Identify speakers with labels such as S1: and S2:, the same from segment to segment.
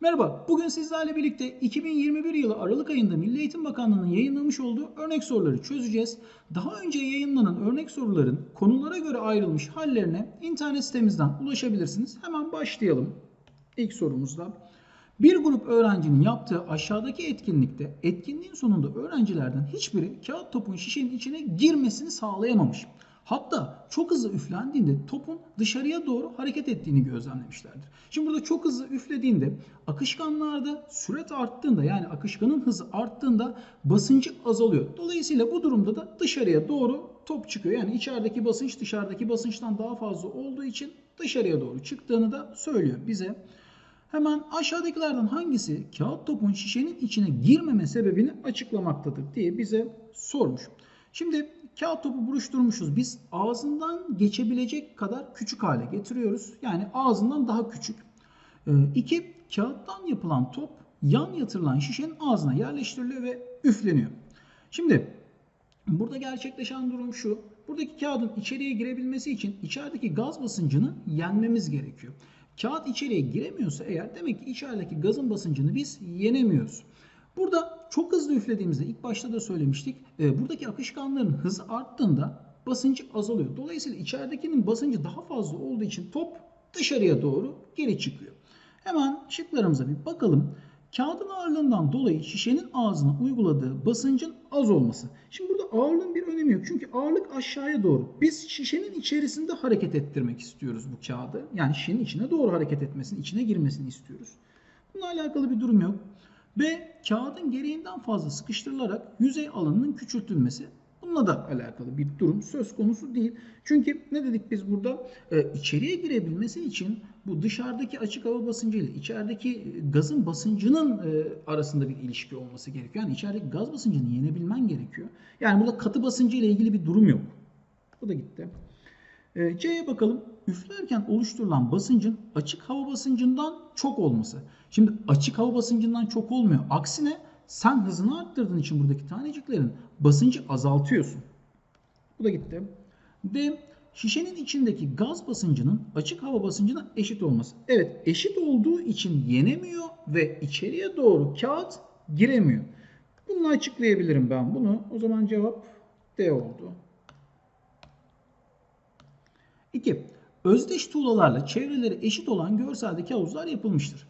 S1: Merhaba, bugün sizlerle birlikte 2021 yılı Aralık ayında Milli Eğitim Bakanlığı'nın yayınlamış olduğu örnek soruları çözeceğiz. Daha önce yayınlanan örnek soruların konulara göre ayrılmış hallerine internet sitemizden ulaşabilirsiniz. Hemen başlayalım ilk sorumuzda. Bir grup öğrencinin yaptığı aşağıdaki etkinlikte etkinliğin sonunda öğrencilerden hiçbiri kağıt topun şişenin içine girmesini sağlayamamış. Hatta çok hızlı üflendiğinde topun dışarıya doğru hareket ettiğini gözlemlemişlerdir. Şimdi burada çok hızlı üflediğinde akışkanlarda sürat arttığında yani akışkanın hızı arttığında basıncı azalıyor. Dolayısıyla bu durumda da dışarıya doğru top çıkıyor. Yani içerideki basınç dışarıdaki basınçtan daha fazla olduğu için dışarıya doğru çıktığını da söylüyor bize. Hemen aşağıdakilerden hangisi kağıt topun şişenin içine girmeme sebebini açıklamaktadır diye bize sormuş. Şimdi kağıt topu buruşturmuşuz. Biz ağzından geçebilecek kadar küçük hale getiriyoruz. Yani ağzından daha küçük. Ee, iki, kağıttan yapılan top yan yatırılan şişenin ağzına yerleştiriliyor ve üfleniyor. Şimdi burada gerçekleşen durum şu. Buradaki kağıdın içeriye girebilmesi için içerideki gaz basıncını yenmemiz gerekiyor. Kağıt içeriye giremiyorsa eğer demek ki içerideki gazın basıncını biz yenemiyoruz. Burada çok hızlı üflediğimizde ilk başta da söylemiştik. E, buradaki akışkanların hızı arttığında basıncı azalıyor. Dolayısıyla içeridekinin basıncı daha fazla olduğu için top dışarıya doğru geri çıkıyor. Hemen şıklarımıza bir bakalım. Kağıdın ağırlığından dolayı şişenin ağzına uyguladığı basıncın az olması. Şimdi burada ağırlığın bir önemi yok. Çünkü ağırlık aşağıya doğru. Biz şişenin içerisinde hareket ettirmek istiyoruz bu kağıdı. Yani şişenin içine doğru hareket etmesini, içine girmesini istiyoruz. Bununla alakalı bir durum yok. B. Kağıdın gereğinden fazla sıkıştırılarak yüzey alanının küçültülmesi. Bununla da alakalı bir durum söz konusu değil. Çünkü ne dedik biz burada? Ee, içeriye girebilmesi için bu dışarıdaki açık hava basıncı ile içerideki gazın basıncının e, arasında bir ilişki olması gerekiyor. Yani içerideki gaz basıncını yenebilmen gerekiyor. Yani burada katı basıncı ile ilgili bir durum yok. Bu da gitti. Ee, C'ye bakalım. Üflerken oluşturulan basıncın açık hava basıncından çok olması. Şimdi açık hava basıncından çok olmuyor. Aksine sen hızını arttırdığın için buradaki taneciklerin basıncı azaltıyorsun. Bu da gitti. D. Şişenin içindeki gaz basıncının açık hava basıncına eşit olması. Evet eşit olduğu için yenemiyor ve içeriye doğru kağıt giremiyor. Bunu açıklayabilirim ben bunu. O zaman cevap D oldu. 2. Özdeş tuğlalarla çevreleri eşit olan görseldeki havuzlar yapılmıştır.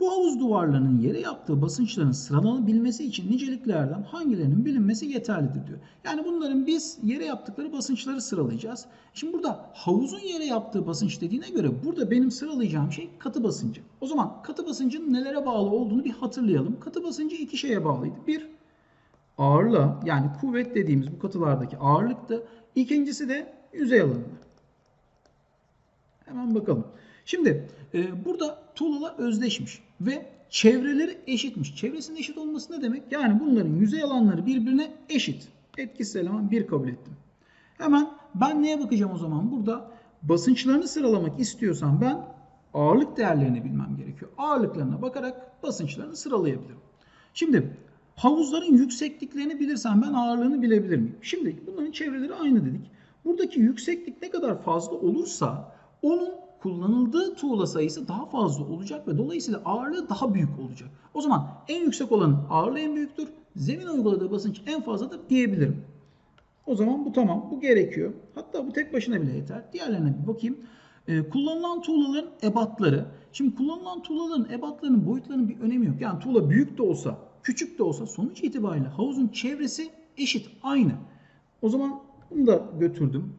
S1: Bu havuz duvarlarının yere yaptığı basınçların sıralanabilmesi için niceliklerden hangilerinin bilinmesi yeterlidir diyor. Yani bunların biz yere yaptıkları basınçları sıralayacağız. Şimdi burada havuzun yere yaptığı basınç dediğine göre burada benim sıralayacağım şey katı basıncı. O zaman katı basıncın nelere bağlı olduğunu bir hatırlayalım. Katı basıncı iki şeye bağlıydı. Bir, ağırlığa yani kuvvet dediğimiz bu katılardaki ağırlıktı. İkincisi de yüzey alanı. Hemen bakalım. Şimdi e, burada tuğlalar özdeşmiş ve çevreleri eşitmiş. Çevresinin eşit olması ne demek? Yani bunların yüzey alanları birbirine eşit. Etkisiz eleman 1 kabul ettim. Hemen ben neye bakacağım o zaman? Burada basınçlarını sıralamak istiyorsam ben ağırlık değerlerini bilmem gerekiyor. Ağırlıklarına bakarak basınçlarını sıralayabilirim. Şimdi havuzların yüksekliklerini bilirsem ben ağırlığını bilebilir miyim? Şimdi bunların çevreleri aynı dedik. Buradaki yükseklik ne kadar fazla olursa onun kullanıldığı tuğla sayısı daha fazla olacak ve dolayısıyla ağırlığı daha büyük olacak. O zaman en yüksek olanın ağırlığı en büyüktür. Zemin uyguladığı basınç en fazladır diyebilirim. O zaman bu tamam. Bu gerekiyor. Hatta bu tek başına bile yeter. Diğerlerine bir bakayım. Ee, kullanılan tuğlaların ebatları. Şimdi kullanılan tuğlaların ebatlarının boyutlarının bir önemi yok. Yani tuğla büyük de olsa, küçük de olsa sonuç itibariyle havuzun çevresi eşit, aynı. O zaman bunu da götürdüm.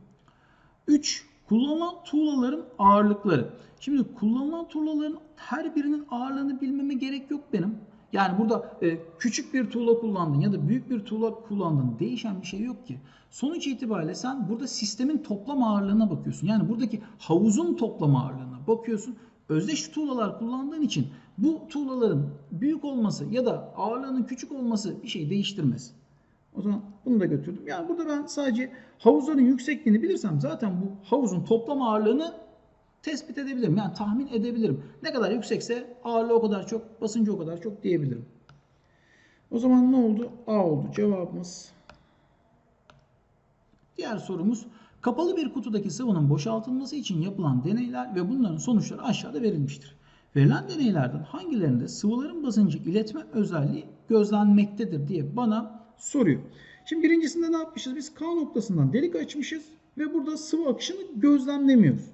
S1: 3. Kullanılan tuğlaların ağırlıkları. Şimdi kullanılan tuğlaların her birinin ağırlığını bilmeme gerek yok benim. Yani burada e, küçük bir tuğla kullandın ya da büyük bir tuğla kullandın değişen bir şey yok ki. Sonuç itibariyle sen burada sistemin toplam ağırlığına bakıyorsun. Yani buradaki havuzun toplam ağırlığına bakıyorsun. Özdeş tuğlalar kullandığın için bu tuğlaların büyük olması ya da ağırlığının küçük olması bir şey değiştirmez. O zaman bunu da götürdüm. Yani burada ben sadece havuzların yüksekliğini bilirsem zaten bu havuzun toplam ağırlığını tespit edebilirim. Yani tahmin edebilirim. Ne kadar yüksekse ağırlığı o kadar çok, basıncı o kadar çok diyebilirim. O zaman ne oldu? A oldu cevabımız. Diğer sorumuz kapalı bir kutudaki sıvının boşaltılması için yapılan deneyler ve bunların sonuçları aşağıda verilmiştir. Verilen deneylerden hangilerinde sıvıların basıncı iletme özelliği gözlenmektedir diye bana soruyor. Şimdi birincisinde ne yapmışız? Biz K noktasından delik açmışız ve burada sıvı akışını gözlemlemiyoruz.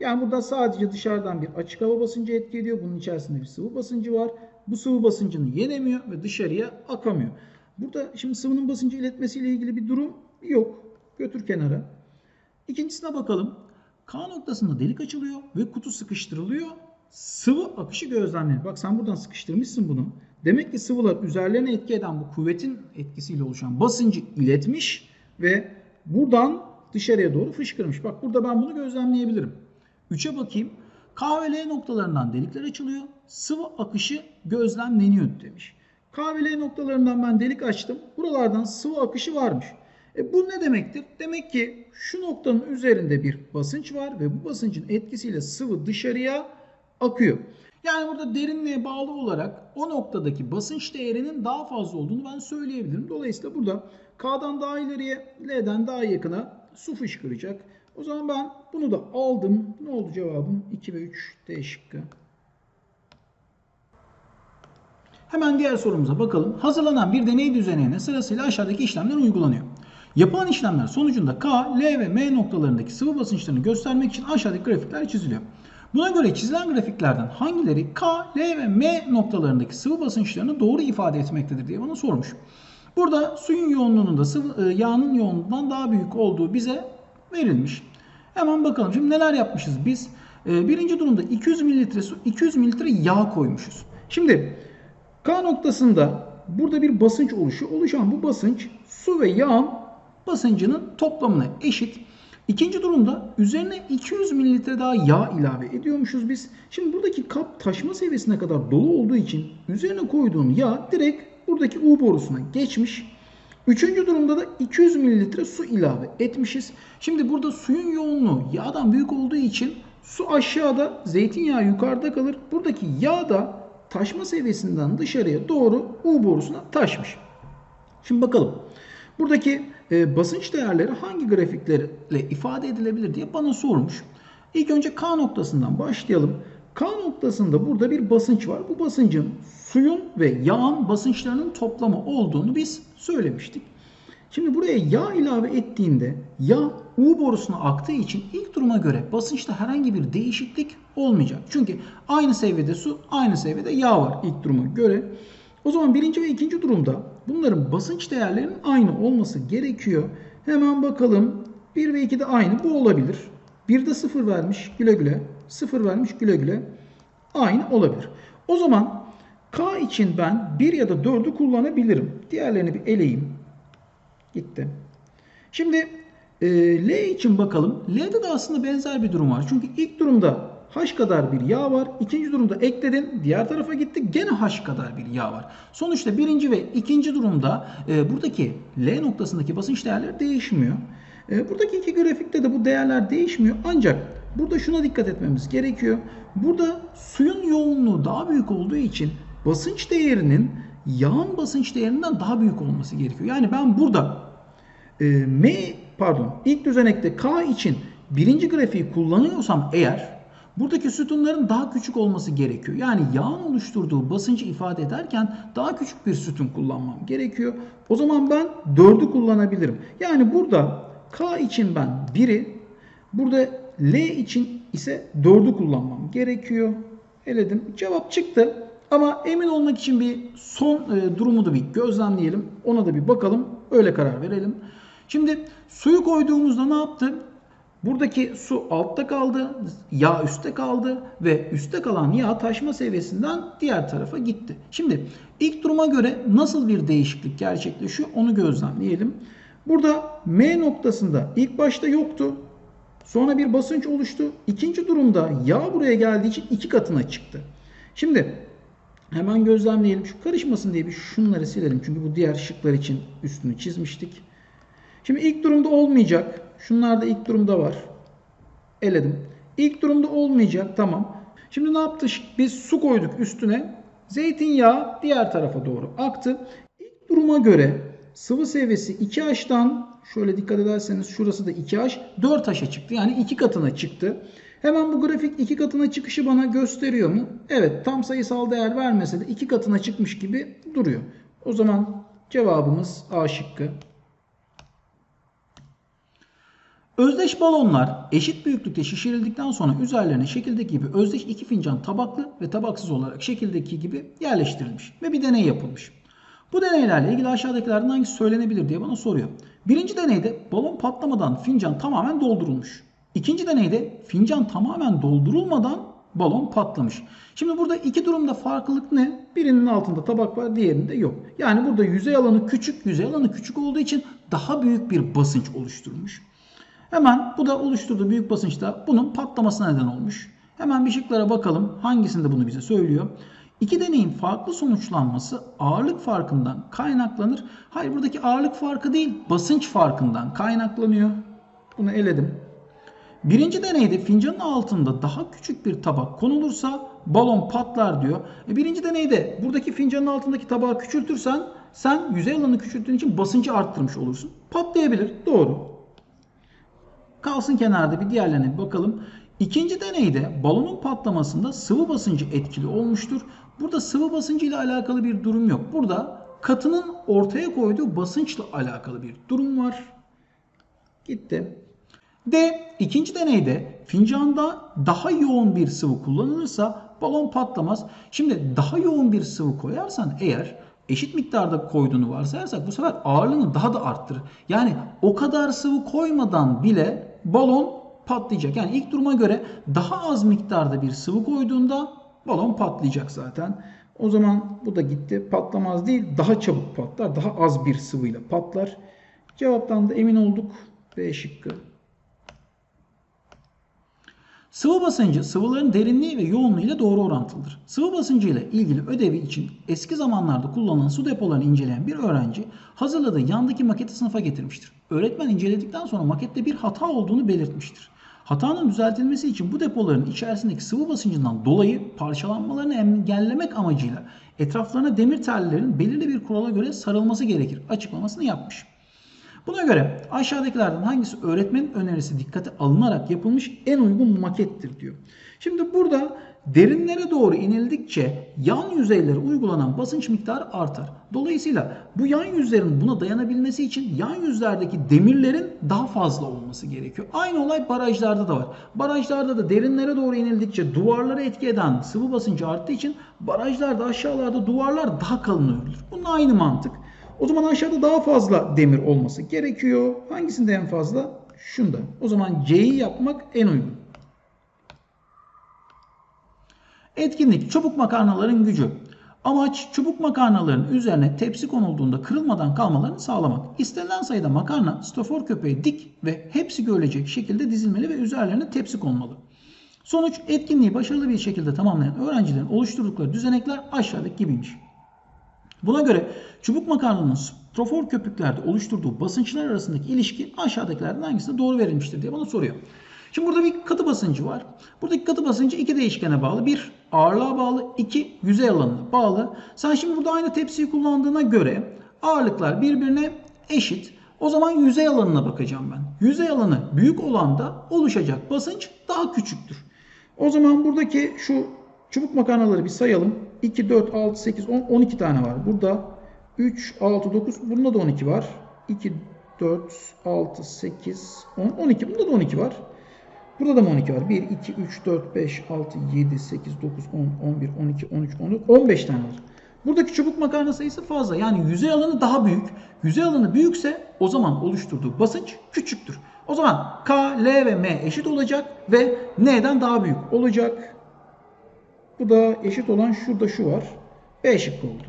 S1: Yani burada sadece dışarıdan bir açık hava basıncı etki ediyor. Bunun içerisinde bir sıvı basıncı var. Bu sıvı basıncını yenemiyor ve dışarıya akamıyor. Burada şimdi sıvının basıncı iletmesiyle ilgili bir durum yok. Götür kenara. İkincisine bakalım. K noktasında delik açılıyor ve kutu sıkıştırılıyor. Sıvı akışı gözlemleniyor. Bak sen buradan sıkıştırmışsın bunu. Demek ki sıvılar üzerlerine etki eden bu kuvvetin etkisiyle oluşan basıncı iletmiş ve buradan dışarıya doğru fışkırmış. Bak burada ben bunu gözlemleyebilirim. 3'e bakayım. K ve L noktalarından delikler açılıyor. Sıvı akışı gözlemleniyor demiş. K ve L noktalarından ben delik açtım. Buralardan sıvı akışı varmış. E bu ne demektir? Demek ki şu noktanın üzerinde bir basınç var ve bu basıncın etkisiyle sıvı dışarıya akıyor. Yani burada derinliğe bağlı olarak o noktadaki basınç değerinin daha fazla olduğunu ben söyleyebilirim. Dolayısıyla burada K'dan daha ileriye, L'den daha yakına su fışkıracak. O zaman ben bunu da aldım. Ne oldu cevabım? 2 ve 3 D şıkkı. Hemen diğer sorumuza bakalım. Hazırlanan bir deney düzenine sırasıyla aşağıdaki işlemler uygulanıyor. Yapılan işlemler sonucunda K, L ve M noktalarındaki sıvı basınçlarını göstermek için aşağıdaki grafikler çiziliyor. Buna göre çizilen grafiklerden hangileri K, L ve M noktalarındaki sıvı basınçlarını doğru ifade etmektedir diye bana sormuş. Burada suyun yoğunluğunun da sıvı, e, yağının yoğunluğundan daha büyük olduğu bize verilmiş. Hemen bakalım şimdi neler yapmışız biz. E, birinci durumda 200 mililitre su, 200 mililitre yağ koymuşuz. Şimdi K noktasında burada bir basınç oluşuyor. Oluşan bu basınç su ve yağın basıncının toplamına eşit. İkinci durumda üzerine 200 mililitre daha yağ ilave ediyormuşuz biz. Şimdi buradaki kap taşma seviyesine kadar dolu olduğu için üzerine koyduğum yağ direkt buradaki U borusuna geçmiş. Üçüncü durumda da 200 mililitre su ilave etmişiz. Şimdi burada suyun yoğunluğu yağdan büyük olduğu için su aşağıda, zeytinyağı yukarıda kalır. Buradaki yağ da taşma seviyesinden dışarıya doğru U borusuna taşmış. Şimdi bakalım. Buradaki e, basınç değerleri hangi grafiklerle ifade edilebilir diye bana sormuş. İlk önce K noktasından başlayalım. K noktasında burada bir basınç var. Bu basıncın suyun ve yağın basınçlarının toplamı olduğunu biz söylemiştik. Şimdi buraya yağ ilave ettiğinde yağ U borusuna aktığı için ilk duruma göre basınçta herhangi bir değişiklik olmayacak. Çünkü aynı seviyede su, aynı seviyede yağ var ilk duruma göre. O zaman birinci ve ikinci durumda bunların basınç değerlerinin aynı olması gerekiyor. Hemen bakalım. 1 ve 2 de aynı. Bu olabilir. 1'de 0 vermiş güle güle. 0 vermiş güle güle. Aynı olabilir. O zaman K için ben 1 ya da 4'ü kullanabilirim. Diğerlerini bir eleyeyim. Gitti. Şimdi e, L için bakalım. L'de de aslında benzer bir durum var. Çünkü ilk durumda H kadar bir yağ var. İkinci durumda ekledin. Diğer tarafa gitti. Gene H kadar bir yağ var. Sonuçta birinci ve ikinci durumda e, buradaki L noktasındaki basınç değerleri değişmiyor. E, buradaki iki grafikte de bu değerler değişmiyor. Ancak burada şuna dikkat etmemiz gerekiyor. Burada suyun yoğunluğu daha büyük olduğu için basınç değerinin yağın basınç değerinden daha büyük olması gerekiyor. Yani ben burada e, M pardon ilk düzenekte K için birinci grafiği kullanıyorsam eğer buradaki sütunların daha küçük olması gerekiyor. Yani yağın oluşturduğu basıncı ifade ederken daha küçük bir sütun kullanmam gerekiyor. O zaman ben 4'ü kullanabilirim. Yani burada K için ben 1'i burada L için ise 4'ü kullanmam gerekiyor. Eledim. Cevap çıktı. Ama emin olmak için bir son e, durumu da bir gözlemleyelim. Ona da bir bakalım. Öyle karar verelim. Şimdi suyu koyduğumuzda ne yaptı? Buradaki su altta kaldı, yağ üstte kaldı ve üstte kalan yağ taşma seviyesinden diğer tarafa gitti. Şimdi ilk duruma göre nasıl bir değişiklik gerçekleşiyor onu gözlemleyelim. Burada M noktasında ilk başta yoktu. Sonra bir basınç oluştu. İkinci durumda yağ buraya geldiği için iki katına çıktı. Şimdi hemen gözlemleyelim. Şu karışmasın diye bir şunları silelim. Çünkü bu diğer şıklar için üstünü çizmiştik. Şimdi ilk durumda olmayacak. Şunlar da ilk durumda var. Eledim. İlk durumda olmayacak. Tamam. Şimdi ne yaptık? Biz su koyduk üstüne. Zeytinyağı diğer tarafa doğru aktı. İlk duruma göre sıvı seviyesi 2H'tan şöyle dikkat ederseniz şurası da 2H 4H'a çıktı. Yani iki katına çıktı. Hemen bu grafik iki katına çıkışı bana gösteriyor mu? Evet tam sayısal değer vermese de iki katına çıkmış gibi duruyor. O zaman cevabımız A şıkkı. Özdeş balonlar eşit büyüklükte şişirildikten sonra üzerlerine şekildeki gibi özdeş iki fincan tabaklı ve tabaksız olarak şekildeki gibi yerleştirilmiş ve bir deney yapılmış. Bu deneylerle ilgili aşağıdakilerden hangisi söylenebilir diye bana soruyor. Birinci deneyde balon patlamadan fincan tamamen doldurulmuş. İkinci deneyde fincan tamamen doldurulmadan balon patlamış. Şimdi burada iki durumda farklılık ne? Birinin altında tabak var, diğerinde yok. Yani burada yüzey alanı küçük, yüzey alanı küçük olduğu için daha büyük bir basınç oluşturmuş. Hemen bu da oluşturduğu büyük basınçta bunun patlamasına neden olmuş. Hemen bir şıklara bakalım hangisinde bunu bize söylüyor. İki deneyin farklı sonuçlanması ağırlık farkından kaynaklanır. Hayır buradaki ağırlık farkı değil basınç farkından kaynaklanıyor. Bunu eledim. Birinci deneyde fincanın altında daha küçük bir tabak konulursa balon patlar diyor. E birinci deneyde buradaki fincanın altındaki tabağı küçültürsen sen yüzey alanını küçülttüğün için basıncı arttırmış olursun. Patlayabilir. Doğru. Kalsın kenarda bir diğerlerine bir bakalım. İkinci deneyde balonun patlamasında sıvı basıncı etkili olmuştur. Burada sıvı basıncı ile alakalı bir durum yok. Burada katının ortaya koyduğu basınçla alakalı bir durum var. Gitti. D. ikinci deneyde fincanda daha yoğun bir sıvı kullanılırsa balon patlamaz. Şimdi daha yoğun bir sıvı koyarsan eğer eşit miktarda koyduğunu varsayarsak bu sefer ağırlığını daha da arttırır. Yani o kadar sıvı koymadan bile balon patlayacak. Yani ilk duruma göre daha az miktarda bir sıvı koyduğunda balon patlayacak zaten. O zaman bu da gitti. Patlamaz değil daha çabuk patlar. Daha az bir sıvıyla patlar. Cevaptan da emin olduk. B şıkkı. Sıvı basıncı sıvıların derinliği ve yoğunluğu ile doğru orantılıdır. Sıvı basıncı ile ilgili ödevi için eski zamanlarda kullanılan su depolarını inceleyen bir öğrenci hazırladığı yandaki maketi sınıfa getirmiştir. Öğretmen inceledikten sonra makette bir hata olduğunu belirtmiştir. Hatanın düzeltilmesi için bu depoların içerisindeki sıvı basıncından dolayı parçalanmalarını engellemek amacıyla etraflarına demir tellerin belirli bir kurala göre sarılması gerekir açıklamasını yapmış. Buna göre aşağıdakilerden hangisi öğretmenin önerisi dikkate alınarak yapılmış en uygun makettir diyor. Şimdi burada derinlere doğru inildikçe yan yüzeylere uygulanan basınç miktarı artar. Dolayısıyla bu yan yüzlerin buna dayanabilmesi için yan yüzlerdeki demirlerin daha fazla olması gerekiyor. Aynı olay barajlarda da var. Barajlarda da derinlere doğru inildikçe duvarlara etki eden sıvı basıncı arttığı için barajlarda aşağılarda duvarlar daha kalın örülür. Bunun aynı mantık. O zaman aşağıda daha fazla demir olması gerekiyor. Hangisinde en fazla? Şunda. O zaman C'yi yapmak en uygun. Etkinlik çubuk makarnaların gücü. Amaç çubuk makarnaların üzerine tepsi konulduğunda kırılmadan kalmalarını sağlamak. İstenilen sayıda makarna stofor köpeğe dik ve hepsi görülecek şekilde dizilmeli ve üzerlerine tepsi konmalı. Sonuç etkinliği başarılı bir şekilde tamamlayan öğrencilerin oluşturdukları düzenekler aşağıdaki gibiymiş. Buna göre çubuk makarnanın strofor köpüklerde oluşturduğu basınçlar arasındaki ilişki aşağıdakilerden hangisinde doğru verilmiştir diye bana soruyor. Şimdi burada bir katı basıncı var. Buradaki katı basıncı iki değişkene bağlı. Bir ağırlığa bağlı, iki yüzey alanına bağlı. Sen şimdi burada aynı tepsiyi kullandığına göre ağırlıklar birbirine eşit. O zaman yüzey alanına bakacağım ben. Yüzey alanı büyük olanda oluşacak basınç daha küçüktür. O zaman buradaki şu çubuk makarnaları bir sayalım. 2, 4, 6, 8, 10, 12 tane var. Burada 3, 6, 9. Bunda da 12 var. 2, 4, 6, 8, 10, 12. Bunda da 12 var. Burada da mı 12 var? 1, 2, 3, 4, 5, 6, 7, 8, 9, 10, 11, 12, 13, 14, 15 tane var. Buradaki çubuk makarna sayısı fazla. Yani yüzey alanı daha büyük. Yüzey alanı büyükse o zaman oluşturduğu basınç küçüktür. O zaman K, L ve M eşit olacak ve N'den daha büyük olacak. Bu da eşit olan şurada şu var. B şıkkı oldu.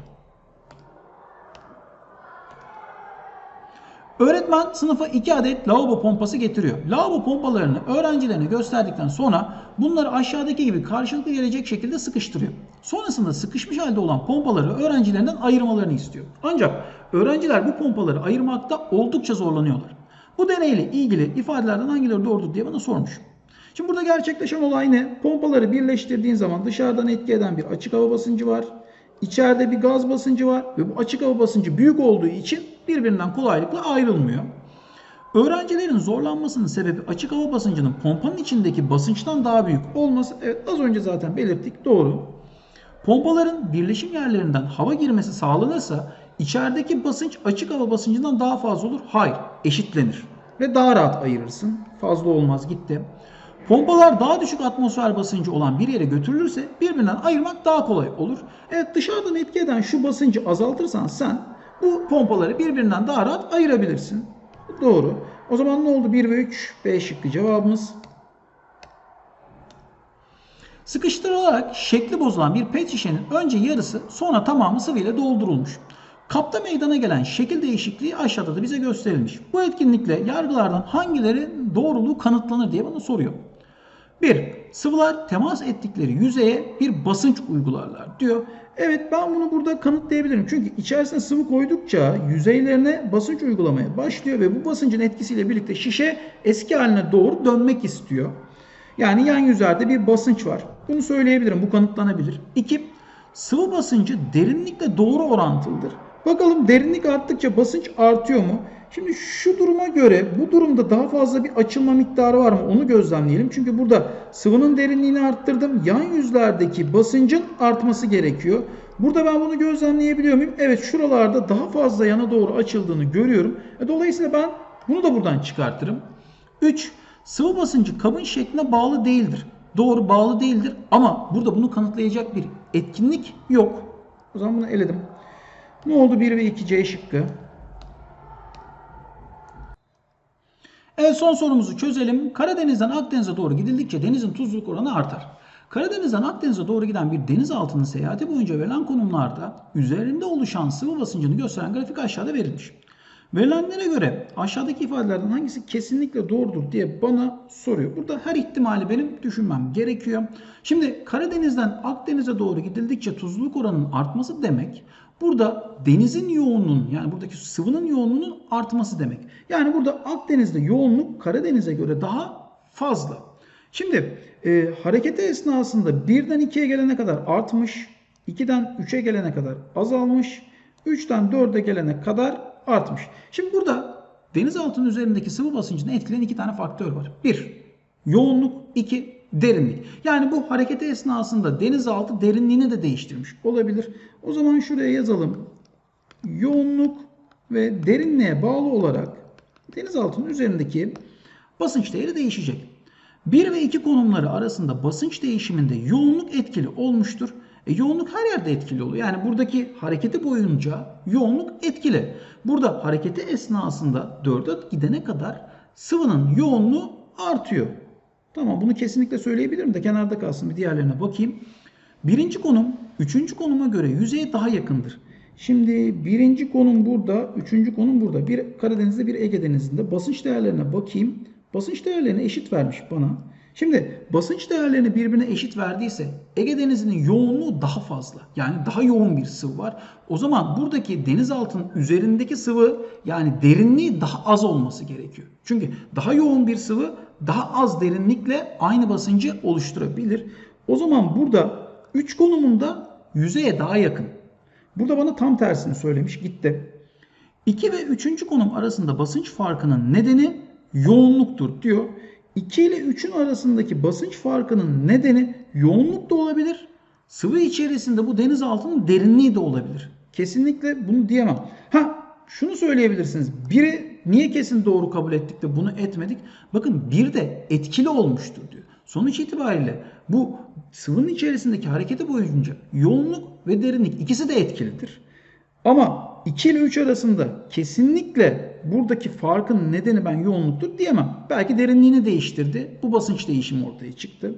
S1: Öğretmen sınıfa 2 adet lavabo pompası getiriyor. Lavabo pompalarını öğrencilerine gösterdikten sonra bunları aşağıdaki gibi karşılıklı gelecek şekilde sıkıştırıyor. Sonrasında sıkışmış halde olan pompaları öğrencilerinden ayırmalarını istiyor. Ancak öğrenciler bu pompaları ayırmakta oldukça zorlanıyorlar. Bu deneyle ilgili ifadelerden hangileri doğrudur diye bana sormuş. Şimdi burada gerçekleşen olay ne? Pompaları birleştirdiğin zaman dışarıdan etki eden bir açık hava basıncı var. İçeride bir gaz basıncı var ve bu açık hava basıncı büyük olduğu için birbirinden kolaylıkla ayrılmıyor. Öğrencilerin zorlanmasının sebebi açık hava basıncının pompanın içindeki basınçtan daha büyük olması. Evet az önce zaten belirttik doğru. Pompaların birleşim yerlerinden hava girmesi sağlanırsa içerideki basınç açık hava basıncından daha fazla olur. Hayır, eşitlenir ve daha rahat ayırırsın. Fazla olmaz gitti. Pompalar daha düşük atmosfer basıncı olan bir yere götürülürse birbirinden ayırmak daha kolay olur. Evet dışarıdan etki eden şu basıncı azaltırsan sen bu pompaları birbirinden daha rahat ayırabilirsin. Doğru. O zaman ne oldu? 1 ve 3 B şıkkı cevabımız. Sıkıştırılarak şekli bozulan bir pet şişenin önce yarısı sonra tamamı sıvıyla doldurulmuş. Kapta meydana gelen şekil değişikliği aşağıda da bize gösterilmiş. Bu etkinlikle yargılardan hangileri doğruluğu kanıtlanır diye bana soruyor. 1. Sıvılar temas ettikleri yüzeye bir basınç uygularlar diyor. Evet ben bunu burada kanıtlayabilirim. Çünkü içerisine sıvı koydukça yüzeylerine basınç uygulamaya başlıyor ve bu basıncın etkisiyle birlikte şişe eski haline doğru dönmek istiyor. Yani yan yüzlerde bir basınç var. Bunu söyleyebilirim. Bu kanıtlanabilir. 2. Sıvı basıncı derinlikle doğru orantılıdır. Bakalım derinlik arttıkça basınç artıyor mu? Şimdi şu duruma göre bu durumda daha fazla bir açılma miktarı var mı? Onu gözlemleyelim. Çünkü burada sıvının derinliğini arttırdım. Yan yüzlerdeki basıncın artması gerekiyor. Burada ben bunu gözlemleyebiliyor muyum? Evet şuralarda daha fazla yana doğru açıldığını görüyorum. E, Dolayısıyla ben bunu da buradan çıkartırım. 3. Sıvı basıncı kabın şekline bağlı değildir. Doğru bağlı değildir ama burada bunu kanıtlayacak bir etkinlik yok. O zaman bunu eledim. Ne oldu 1 ve 2 C şıkkı? Evet son sorumuzu çözelim. Karadeniz'den Akdeniz'e doğru gidildikçe denizin tuzluluk oranı artar. Karadeniz'den Akdeniz'e doğru giden bir denizaltının seyahati boyunca verilen konumlarda üzerinde oluşan sıvı basıncını gösteren grafik aşağıda verilmiş. Verilenlere göre aşağıdaki ifadelerden hangisi kesinlikle doğrudur diye bana soruyor. Burada her ihtimali benim düşünmem gerekiyor. Şimdi Karadeniz'den Akdeniz'e doğru gidildikçe tuzluluk oranının artması demek burada denizin yoğunluğunun yani buradaki sıvının yoğunluğunun artması demek. Yani burada Akdeniz'de yoğunluk Karadeniz'e göre daha fazla. Şimdi e, hareketi esnasında 1'den 2'ye gelene kadar artmış, 2'den 3'e gelene kadar azalmış, 3'ten 4'e gelene kadar artmış. Şimdi burada denizaltının üzerindeki sıvı basıncını etkileyen iki tane faktör var. Bir, yoğunluk. iki derinlik. Yani bu hareketi esnasında denizaltı derinliğini de değiştirmiş olabilir. O zaman şuraya yazalım. Yoğunluk ve derinliğe bağlı olarak denizaltının üzerindeki basınç değeri değişecek. 1 ve 2 konumları arasında basınç değişiminde yoğunluk etkili olmuştur. E, yoğunluk her yerde etkili oluyor. Yani buradaki hareketi boyunca yoğunluk etkili. Burada hareketi esnasında 4'e gidene kadar sıvının yoğunluğu artıyor. Tamam bunu kesinlikle söyleyebilirim de kenarda kalsın bir diğerlerine bakayım. Birinci konum üçüncü konuma göre yüzeye daha yakındır. Şimdi birinci konum burada, üçüncü konum burada. Bir Karadeniz'de bir Ege Denizi'nde basınç değerlerine bakayım. Basınç değerlerini eşit vermiş bana. Şimdi basınç değerlerini birbirine eşit verdiyse Ege Denizi'nin yoğunluğu daha fazla. Yani daha yoğun bir sıvı var. O zaman buradaki denizaltının üzerindeki sıvı yani derinliği daha az olması gerekiyor. Çünkü daha yoğun bir sıvı daha az derinlikle aynı basıncı oluşturabilir. O zaman burada 3 konumunda yüzeye daha yakın. Burada bana tam tersini söylemiş gitti. 2 ve 3. konum arasında basınç farkının nedeni yoğunluktur diyor. 2 ile 3'ün arasındaki basınç farkının nedeni yoğunluk da olabilir. Sıvı içerisinde bu denizaltının derinliği de olabilir. Kesinlikle bunu diyemem. Ha şunu söyleyebilirsiniz. Biri niye kesin doğru kabul ettik de bunu etmedik? Bakın bir de etkili olmuştur diyor. Sonuç itibariyle bu sıvının içerisindeki hareketi boyunca yoğunluk ve derinlik ikisi de etkilidir. Ama 2 ile 3 arasında kesinlikle buradaki farkın nedeni ben yoğunluktur diyemem. Belki derinliğini değiştirdi. Bu basınç değişimi ortaya çıktı.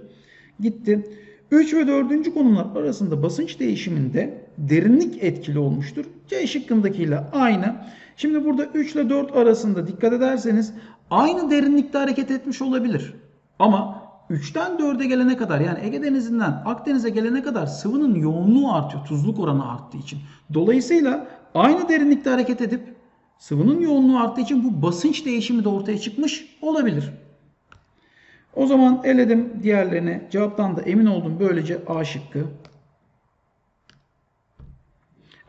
S1: Gitti. 3 ve 4. konumlar arasında basınç değişiminde derinlik etkili olmuştur. C şıkkındakiyle aynı. Şimdi burada 3 ile 4 arasında dikkat ederseniz aynı derinlikte hareket etmiş olabilir. Ama 3'ten 4'e gelene kadar yani Ege Denizi'nden Akdeniz'e gelene kadar sıvının yoğunluğu artıyor. Tuzluk oranı arttığı için. Dolayısıyla aynı derinlikte hareket edip sıvının yoğunluğu arttığı için bu basınç değişimi de ortaya çıkmış olabilir. O zaman eledim diğerlerini. Cevaptan da emin oldum. Böylece A şıkkı.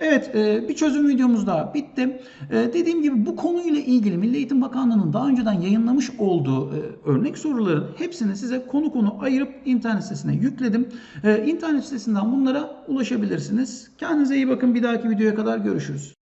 S1: Evet e, bir çözüm videomuz daha bitti. E, dediğim gibi bu konuyla ilgili Milli Eğitim Bakanlığı'nın daha önceden yayınlamış olduğu e, örnek soruların hepsini size konu konu ayırıp internet sitesine yükledim. İnternet sitesinden bunlara ulaşabilirsiniz. Kendinize iyi bakın. Bir dahaki videoya kadar görüşürüz.